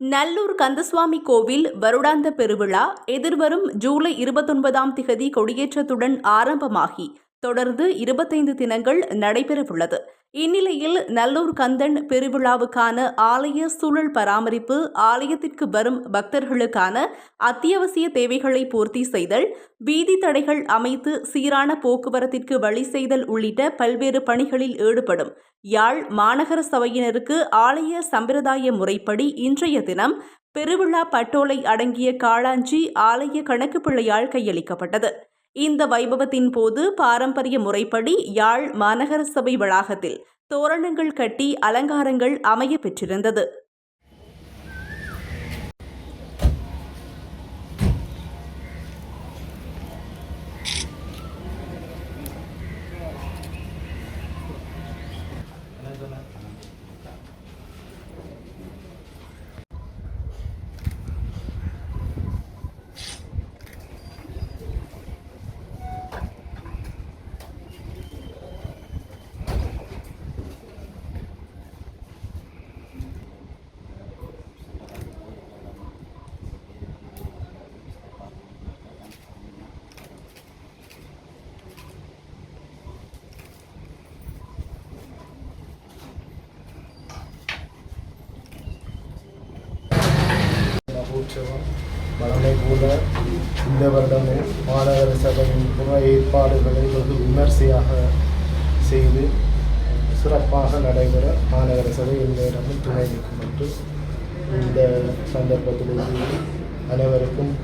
நல்லூர் கந்தசுவாமி கோவில் வருடாந்த பெருவிழா எதிர்வரும் ஜூலை இருபத்தொன்பதாம் திகதி கொடியேற்றத்துடன் ஆரம்பமாகி. தொடர்ந்து இருபத்தைந்து தினங்கள் நடைபெறவுள்ளது. இந்நிலையில் நல்லூர் கந்தன் பெருவிழாவுக்கான ஆலய சூழல் பராமரிப்பு ஆலயத்திற்கு வரும் பக்தர்களுக்கான அத்தியாவசிய தேவைகளை பூர்த்தி செய்தல் வீதி தடைகள் அமைத்து சீரான போக்குவரத்திற்கு வழி செய்தல் உள்ளிட்ட பல்வேறு பணிகளில் ஈடுபடும் யாழ் மாநகர சபையினருக்கு ஆலய சம்பிரதாய முறைப்படி இன்றைய தினம் பெருவிழா பட்டோலை அடங்கிய காளாஞ்சி ஆலய கணக்கு பிள்ளையால் கையளிக்கப்பட்டது. இந்த வைபவத்தின் போது பாரம்பரிய முறைப்படி யாழ் மாநகர சபை வளாகத்தில் தோரணங்கள் கட்டி அலங்காரங்கள் அமைய பெற்றிருந்தது. உற்சவம் வழமை கூட இந்த வருடமே மாநகர சபையின் புற ஏற்பாடுகளை வெகு விமர்சையாக செய்து சிறப்பாக நடைபெற மாநகர சபை இந்த இடமும் துணை நிற்கும் என்று இந்த சந்தர்ப்பத்தில் அனைவருக்கும்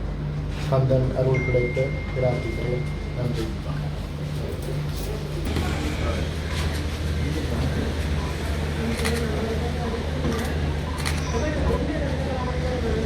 கந்தன் அருள் கிடைக்க பிரார்த்திக்கிறேன். நன்றி.